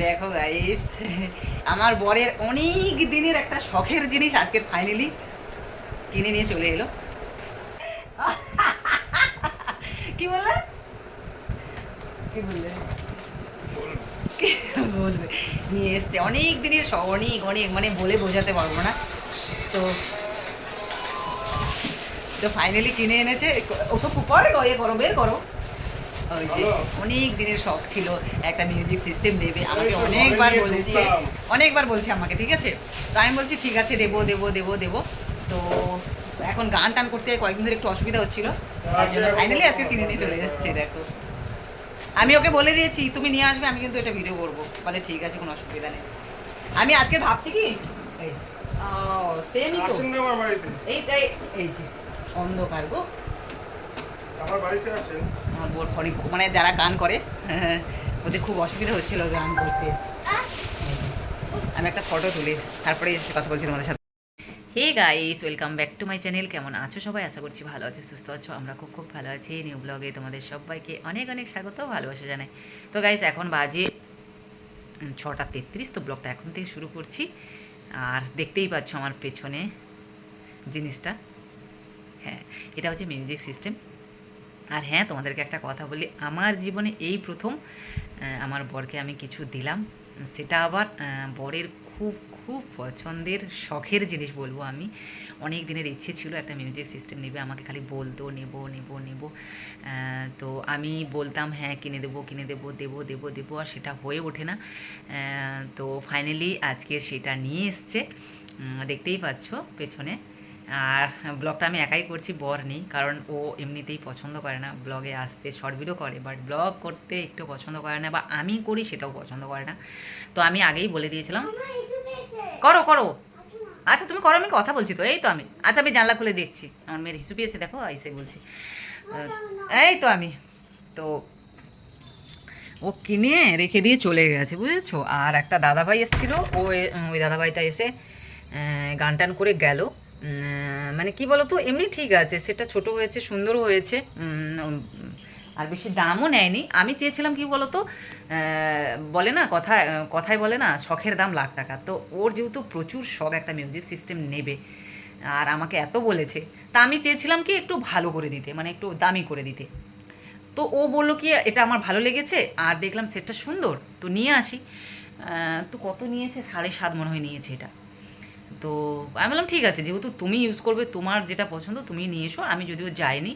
দেখো গাইস আমার বরের অনেক দিনের একটা শখের জিনিস আজকে ফাইনালি কিনে নিয়ে চলে এলো। কি বললে? কি বললে? কি বলবে? নিয়ে এসছে, অনেক দিনের শখ, অনেক অনেক মানে বলে বোঝাতে পারব না। তো তো ফাইনালি কিনে এনেছে ওটা পরে ইয়ে করো বের করো ওই যে অনেক দিনের শখ ছিল একটা মিউজিক সিস্টেম দেবে। আমাকে অনেকবার বলেছে অনেকবার বলছে আমাকে ঠিক আছে? তো আমি বলছি ঠিক আছে দেবো দেবো দেবো দেবো। তো এখন গান টান করতে কয়েকদিন ধরে একটু অসুবিধা হচ্ছিল। তার জন্য ফাইনালি আজকে কিনে নিয়ে চলে এসেছে দেখো। আমি ওকে বলে দিয়েছি তুমি নিয়ে আসবে আমি কিন্তু এটা ভিডিও করব। বলে ঠিক আছে কোনো অসুবিধা নেই। আমি আজকে ভাবছি কি সেমই তো। এইটাই এই যে অন্ধকার গো। আমার বোর মানে যারা গান করে, ওদের খুব অসুবিধা হচ্ছিল গান করতে। আমি একটা ফটো তুলি, তারপরে এসে কথা বলছি তোমাদের সাথে। Hey guys welcome back to my channel কেমন আছো সবাই? আশা করছি ভালো আছো, সুস্থ আছো। আমরা খুব খুব ভালো আছি। নিউ ব্লগে তোমাদের সবাইকে অনেক অনেক স্বাগত, ভালোবাসা জানাই। তো গাইস এখন বাজে ছটা তেত্রিশ। তো ব্লগটা এখন থেকে শুরু করছি। আর দেখতেই পাচ্ছ আমার পেছনে জিনিসটা। হ্যাঁ এটা হচ্ছে মিউজিক সিস্টেম আর হ্যাঁ তোমাদেরকে একটা কথা বলি, আমার জীবনে এই প্রথম আমার বরকে আমি কিছু দিলাম। সেটা আবার বরের খুব খুব পছন্দের, শখের জিনিস বলব আমি। অনেক দিনের ইচ্ছে ছিল একটা মিউজিক সিস্টেম নেবে, আমাকে খালি বলতো, নেব নেব নেব। তো আমি বলতাম হ্যাঁ কিনে দেবো কিনে দেবো দেবো দেবো দেবো, আর সেটা হয়ে ওঠে না। তো ফাইনালি আজকে সেটা নিয়ে এসছে। দেখতেই পাচ্ছ পেছনে। আর ব্লগটা আমি একাই করছি বর নেই কারণ ও এমনিতেই পছন্দ করে না। ব্লগে আসতে শর্ট ভিডিও করে বাট ব্লগ করতে একটু পছন্দ করে না বা আমি করি সেটাও পছন্দ করে না। তো আমি আগেই বলে দিয়েছিলাম। করো করো। আচ্ছা তুমি করো আমি কথা বলছি তো এই তো আমি। আচ্ছা আমি জানলা খুলে দেখছি। আমার মেয়ের হিসু পেয়েছে দেখো এসে বলছি। এই তো আমি। তো ও কিনে রেখে দিয়ে চলে গেছে বুঝেছ? আর একটা দাদাভাই এসেছিল ও ওই দাদাভাইটা এসে গান টান করে গেল। মানে কি বলতো, এমনি ঠিক আছে, সেটা ছোট হয়েছে সুন্দরও হয়েছে আর বেশি দামও নেয়নি। আমি চেয়েছিলাম কি বলতো বলে না কথায় কথায় বলে না, শখের দাম লাখ টাকা। তো ওর যেহেতু প্রচুর শখ একটা মিউজিক সিস্টেম নেবে, আর আমাকে এত বলেছে, তা আমি চেয়েছিলাম কি একটু ভালো করে দিতে মানে একটু দামি করে দিতে। তো ও বলল কি, এটা আমার ভালো লেগেছে, আর দেখলাম সেটটা সুন্দর, তো নিয়ে আসি। তো কত নিয়েছে? সাড়ে সাত মনে হয় নিয়েছে এটা। তো আমি বললাম, ঠিক আছে, যেহেতু তুমি ইউজ করবে তোমার যেটা পছন্দ তুমি নিয়ে এসো, আমি যদিও যাইনি।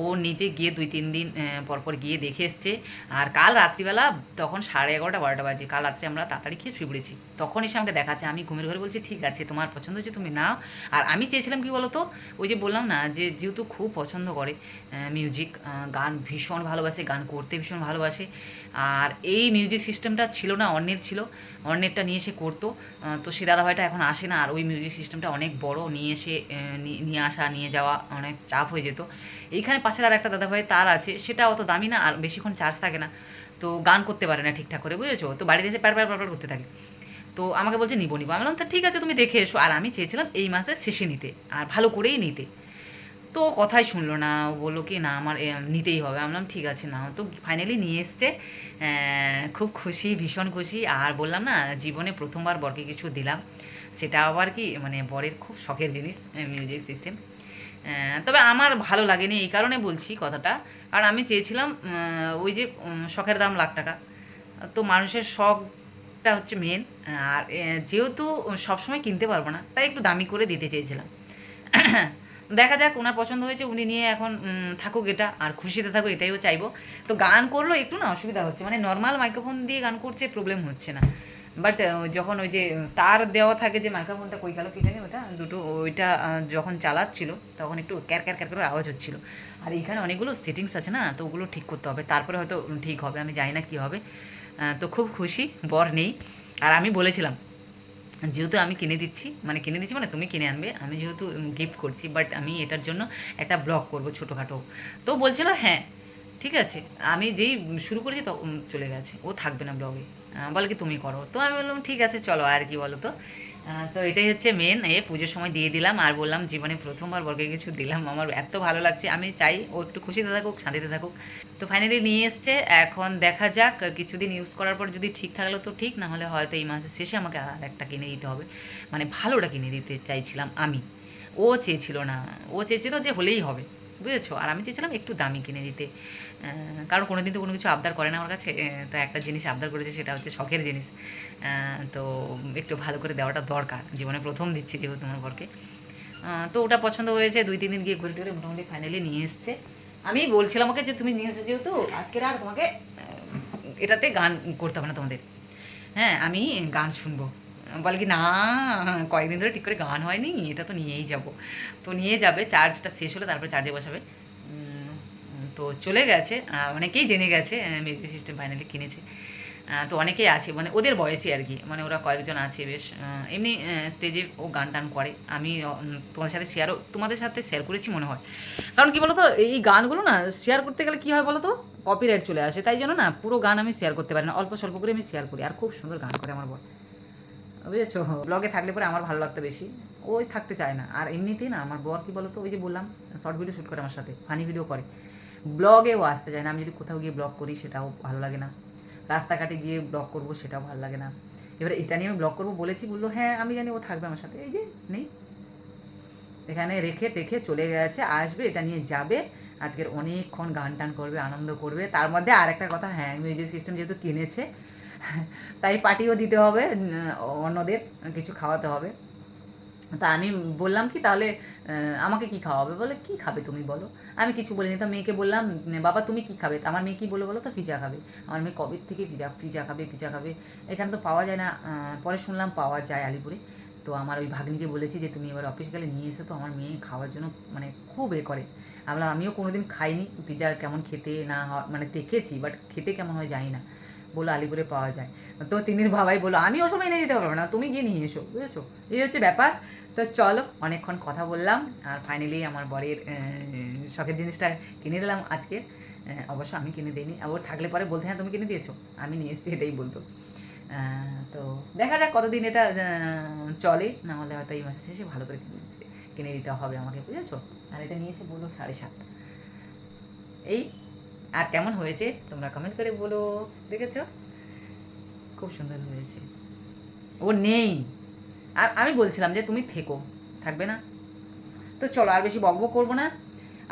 ও নিজে গিয়ে দুই তিন দিন পরপর গিয়ে দেখে এসছে। আর কাল রাত্রিবেলা তখন সাড়ে এগারোটা, বারোটা বাজে, কাল রাত্রে আমরা তাড়াতাড়ি খেয়ে শুয়ে পড়েছি। তখন এসে আমাকে দেখাচ্ছে, আমি ঘুমের ঘরে বলছি, ঠিক আছে, তোমার পছন্দ হচ্ছে তুমি নাও। আর আমি চেয়েছিলাম কি বলতো, ওই যে বললাম না যে যেহেতু খুব পছন্দ করে মিউজিক গান ভীষণ ভালোবাসে, গান করতে ভীষণ ভালোবাসে। আর এই মিউজিক সিস্টেমটা ছিল না, অন্যের ছিল, অন্যেরটা নিয়ে এসে করতো তো সে দাদাভাইটা এখন আসে না, আর ওই মিউজিক সিস্টেমটা অনেক বড়, নিয়ে এসে নিয়ে আসা, নিয়ে যাওয়া অনেক চাপ হয়ে যেত। এইখানে পাশের আর একটা দাদাভাই তার আছে, সেটা অত দামি না, আর বেশিক্ষণ চার্জ থাকে না। তো গান করতে পারে না ঠিকঠাক করে, বুঝেছ? তো বাড়িতে এসে প্যার প্যার প্যার করতে থাকে। তো আমাকে বলছে, নিবো নিবো। আমি বললাম, তা ঠিক আছে, তুমি দেখে এসো। আর আমি চেয়েছিলাম এই মাসের শেষে নিতে, আর ভালো করেই নিতে। তো কথাই শুনলো না। ও বলল কি, না, আমার নিতেই হবে। আমি বললাম, ঠিক আছে না তো ফাইনালি নিয়ে এসছে। খুব খুশি, ভীষণ খুশি। আর বললাম না, জীবনে প্রথমবার বরকে কিছু দিলাম। সেটা আবার কি মানে বরের খুব শখের জিনিস মিউজিক সিস্টেম। তবে আমার ভালো লাগেনি, এই কারণে বলছি কথাটা। কারণ আমি চেয়েছিলাম ওই যে শখের দাম লাখ টাকা। তো মানুষের শখটা হচ্ছে মেন আর যেহেতু সবসময় কিনতে পারব না, তাই একটু দামি করে দিতে চেয়েছিলাম। দেখা যাক, ওনার পছন্দ হয়েছে, উনি নিয়ে এখন থাকুক এটা, আর খুশিতে থাকুক এটাইও চাইব। তো গান করল, একটু না অসুবিধা হচ্ছে মানে নর্মাল মাইক্রোফোন দিয়ে গান করছে প্রবলেম হচ্ছে না। বাট যখন ওই যে, তার দেওয়া থাকে যে মাইক্রোফোনটা কই গেল কি জানি ওটা, দুটো, ওইটা যখন চালাচ্ছিল, তখন একটু ক্যার ক্যার ক্যার করে আওয়াজ হচ্ছিল। আর এখানে অনেকগুলো সেটিংস আছে না, তো ওগুলো ঠিক করতে হবে, তারপরে হয়তো ঠিক হবে, আমি জানি না কী হবে। তো খুব খুশি, বর নেই। আর আমি বলেছিলাম যেহেতু আমি কিনে দিচ্ছি মানে কিনে দিচ্ছি মানে তুমি কিনে আনবে, আমি যেহেতু গিফট করছি বাট আমি এটার জন্য একটা ব্লগ করব ছোটোখাটো। তো বলছিল হ্যাঁ ঠিক আছে। আমি যেই শুরু করেছি, তো চলে গেছে। ও থাকবে না ব্লগে বলে কি তুমি করো। তো আমি বললাম, ঠিক আছে, চলো, আর কি বলো তো? তো এটাই হচ্ছে মেন এ পুজোর সময় দিয়ে দিলাম আর বললাম, জীবনে প্রথমবার বর্গে কিছু দিলাম, আমার এত ভালো লাগছে, আমি চাই ও একটু খুশিতে থাকুক, শান্তিতে থাকুক। তো ফাইনালি নিয়ে এসছে, এখন দেখা যাক, কিছুদিন ইউজ করার পর যদি ঠিক থাকল তো ঠিক, না হলে হয়তো এই মাসের শেষে আমাকে আর একটা কিনে দিতে হবে। মানে ভালোটা কিনে দিতে চাইছিলাম আমি। ও চেয়েছিল না, ও চেয়েছিল যে হলেই হবে। বুঝেছ? আর আমি চেয়েছিলাম একটু দামি কিনে দিতে। কারণ কোনো দিন তো কোনো কিছু আবদার করে না আমার কাছে। তো একটা জিনিস আবদার করেছে, সেটা হচ্ছে শখের জিনিস। তো একটু ভালো করে দেওয়াটা দরকার। জীবনে প্রথম দিচ্ছি যেহেতু তোমার বরকে। তো ওটা পছন্দ হয়েছে, দুই, তিন দিন গিয়ে ঘুরে টুরে মোটামুটি ফাইনালি নিয়ে এসছে। আমি বলছিলাম ওকে যে, তুমি নিয়ে এসো যেহেতু, আজকে আর তোমাকে এটাতে গান করতে হবে না তোমাদের। হ্যাঁ আমি গান শুনব। বলে কি, না, কয়েকদিন ধরে ঠিক করে গান হয়নি, এটা তো নিয়েই যাব। তো নিয়ে যাবে, চার্জটা শেষ হলে তারপরে চার্জে বসাবে। তো চলে গেছে অনেকেই জেনে গেছে মিউজিক সিস্টেম ফাইনালি কিনেছে। তো অনেকেই আছে মানে ওদের বয়সী আর কি মানে ওরা কয়েকজন আছে বেশ এমনি স্টেজে ও গান টান করে। আমি তোমাদের সাথে শেয়ারও তোমাদের সাথে শেয়ার করেছি মনে হয়। কারণ কি বলতো, এই গানগুলো না শেয়ার করতে গেলে কী হয় বলো তো কপিরাইট চলে আসে। তাই জন্য না, পুরো গান আমি শেয়ার করতে পারি না, অল্প স্বল্প করে আমি শেয়ার করি। আর খুব সুন্দর গান করে আমার বর। বুঝেছ? ব্লগে থাকলে পরে আমার ভালো লাগতো বেশি। ওই থাকতে চায় না। আর এমনিতেই না, আমার বর কি বলতো, ওই যে বললাম শর্ট ভিডিও শ্যুট করে আমার সাথে ফানি ভিডিও করে। ব্লগেও আসতে চায় না, আমি যদি কোথাও গিয়ে ব্লগ করি, সেটাও ভালো লাগে না। রাস্তাঘাটে গিয়ে ব্লগ করব, সেটাও ভালো লাগে না। এবারে এটা নিয়ে আমি ব্লগ করব বলেছি, বলল হ্যাঁ আমি জানি ও থাকবে আমার সাথে। এই যে, নেই। এখানে রেখে টেখে চলে গেছে, আসবে, এটা নিয়ে যাবে। আজকের অনেকক্ষণ গান টান করবে, আনন্দ করবে। তার মধ্যে আর একটা কথা হ্যাঁ মিউজিক সিস্টেম যেহেতু কিনেছে তাই পার্টিও দিতে হবে অন্যদের কিছু খাওয়াতে হবে। তা আমি বললাম কি তাহলে আমাকে কি খাওয়াবে? বলে কি খাবে তুমি বলো? আমি কিছু বলিনি তো মেয়েকে বললাম বাবা তুমি কি খাবে? আমার মেয়ে কি বলে বলো তো? পিজা খাবে। আমার মেয়ে কবে থেকে পিজা পিজা খাবে পিজা খাবে? এখানে তো পাওয়া যায় না পরে শুনলাম পাওয়া যায় আলিপুরে। তো আমার ওই ভাগ্নিকে বলেছি যে তুমি এবার অফিস গেলে নিয়ে এসো তো আমার মেয়ে খাওয়ার জন্য মানে খুব এ করে। আমি বললাম, আমিও কোনোদিন খাইনি পিজা কেমন খেতে না মানে দেখেছি বাট খেতে কেমন হয় জানি না। বলল আলিপুরে পাওয়া যায়। তো তিনির বাবাই বলল, আমি ওসব এনে দিতে পারব না, তুমি গিয়ে নিয়ে এসো, বুঝেছ? এই হচ্ছে ব্যাপার। তো চলো, অনেকক্ষণ কথা বললাম, আর ফাইনালি আমার বরের শখের জিনিসটা কিনে দিলাম আজকে। অবশ্য আমি কিনে দিইনি। ওর থাকলে পরে বলতে হ্যাঁ তুমি কিনে দিয়েছ, আমি নিয়ে এসেছি, এটাই বলতো। তো দেখা যাক কতদিন এটা চলে। না হলে হয়তো এই মাসের শেষে ভালো করে কিনে দিতে- হবে আমাকে, বুঝেছ? আর এটা নিয়েছে বলল সাড়ে সাত। এই আর কেমন হয়েছে? তোমরা কমেন্ট করে বলো। দেখেছ? খুব সুন্দর হয়েছে। ও নেই। আর আমি বলছিলাম যে তুমি থেকো, থাকবে না? তো চলো আর বেশি বকবক করব না।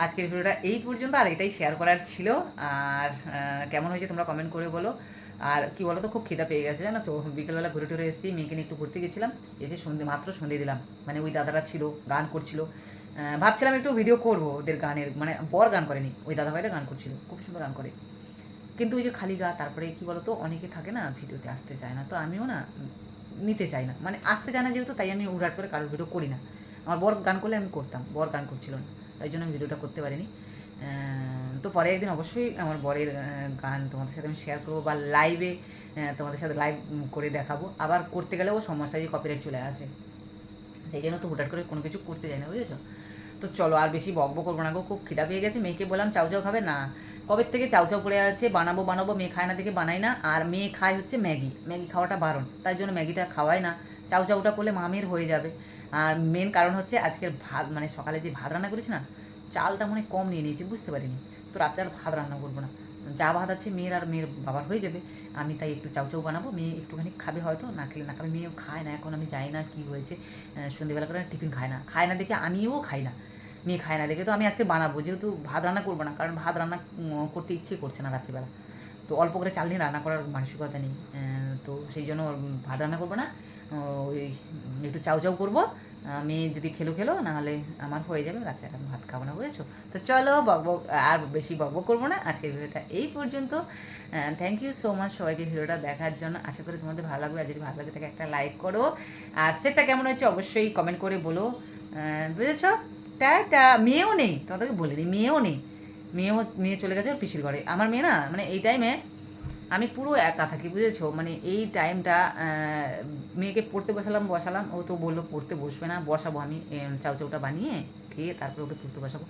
আজকের ভিডিওটা এই পর্যন্ত, আর এটাই শেয়ার করার ছিল। আর কেমন হয়েছে তোমরা কমেন্ট করে বলো। আর কি বলো তো খুব খিদা পেয়ে গেছে, জানো তো? বিকেলবেলা ঘুরে টুরে এসেছি, মেয়েকে নিয়ে একটু ঘুরতে গেছিলাম। এসে সন্ধে, মাত্র সন্ধে দিলাম। মানে ওই দাদারা ছিল, গান করছিল। ভাবছিলাম একটু ভিডিও করব ওদের গানের মানে বর গান করেনি, ওই দাদা ভাইটা গান করছিল, খুব সুন্দর গান করে। কিন্তু ওই যে খালি গা তারপরে কি বলতো, অনেকে থাকে না, ভিডিওতে আসতে চায় না, তো আমিও না নিতে চাই না। মানে আসতে চায় না যেহেতু, তাই আমি উড়াট করে কারোর ভিডিও করি না। আমার বর গান করলে আমি করতাম, বর গান করছিল না, তাই জন্য আমি ভিডিওটা করতে পারিনি। তো পরে একদিন অবশ্যই আমার বরের গান তোমাদের সাথে আমি শেয়ার করব বা লাইভে তোমাদের সাথে লাইভ করে দেখাবো। আবার করতে গেলেও সমস্যা যে কপিরাইট চলে আসে। সেই জন্য তো হুটাট করে কোনো কিছু করতে যায় না বুঝেছ? তো চলো, আর বেশি বকব করব না গো, খুব খিদা পেয়ে গেছে। মেয়েকে বললাম, চাউ চাউ খাবে? না। কবে থেকে চাউ চাউ পড়ে আছে? বানাবো বানাবো, মেয়ে খায় না দেখে বানাই না। আর মেয়ে খায় হচ্ছে ম্যাগি। ম্যাগি খাওয়াটা বারণ, তাই জন্য ম্যাগিটা খাওয়াই না। চাউ চাউটা করলে মামের হয়ে যাবে। আর মেন কারণ হচ্ছে আজকের ভাত মানে সকালে যে ভাত রান্না করেছি না, চালটা মনে কম নিয়ে নিয়েছি, বুঝতে পারিনি। তো রাত্রে আর ভাত রান্না করব না। যা ভাত আছে মেয়ের আর মেয়ের বাবার হয়ে যাবে। আমি তাই একটু চাউ চাউ বানাবো, মেয়ে একটুখানি খাবে হয়তো, না খেলে না খাবে, মেয়েও খায় না, এখন আমি যাই না কী হয়েছে। সন্ধেবেলা করে টিফিন খায় না। খায় না দেখে আমিও খাই না। মেয়ে খায় না দেখে তো আমি আজকে বানাবো, যেহেতু ভাত রান্না করব না, কারণ ভাত রান্না করতে ইচ্ছে করছে না রাত্রিবেলা। তো অল্প করে চাল নিয়ে রান্না করার মানসিকতা নেই। তো সেই জন্য ভাত রান্না করব না। ওই একটু চাউ চাউ করব। আহ, মেয়ে যদি খেলো খেলো নাহলে আমার হয়ে যাবে রাত্রে আমি ভাত খাব না বুঝেছ? তো চলো বকবক আর বেশি বকবক করব না। আজকের ভিডিওটা এই পর্যন্ত। থ্যাংক ইউ সো মাচ সবাইকে ভিডিওটা দেখার জন্য। আশা করি তোমাদের ভালো লাগবে। আর যদি ভালো লাগে তাকে একটা লাইক করো। আর সেটটা কেমন হয়েছে অবশ্যই কমেন্ট করে বলো। বুঝেছ? টাটা মেয়েও নেই তোমাদেরকে বলে দিই মেয়েও নেই। মেয়েও, মেয়ে চলে গেছে ওর পিসির ঘরে। আমার মেয়ে না মানে এই টাইমে আমি পুরো একা থাকি, বুঝেছ? মানে এই টাইমটা মেয়েকে পড়তে বসালাম বসালাম। ও তো বলল, পড়তে বসবে না, বসাবো আমি চাউ চাউটা বানিয়ে খেয়ে তারপর ওকে পড়তে বসাবো।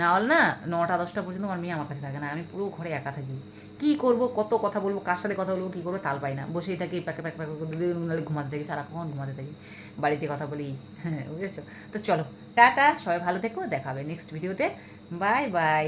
না হল না, নটা, দশটা পর্যন্ত আমার মেয়ে আমার কাছে থাকে না। আমি পুরো ঘরে একা থাকি। কী করব, কত কথা বলব, কার সাথে কথা বলব, কী করব, তাল পাই না। বসেই থাকি, প্যাকে প্যাকে, প্যাক নাহলে ঘুমাতে থাকি, সারাক্ষণ ঘুমাতে থাকি। বাড়িতে কথা বলি হ্যাঁ বুঝেছ? তো চলো, টাটা, সবাই ভালো থেকো দেখাবে নেক্সট ভিডিওতে বাই বাই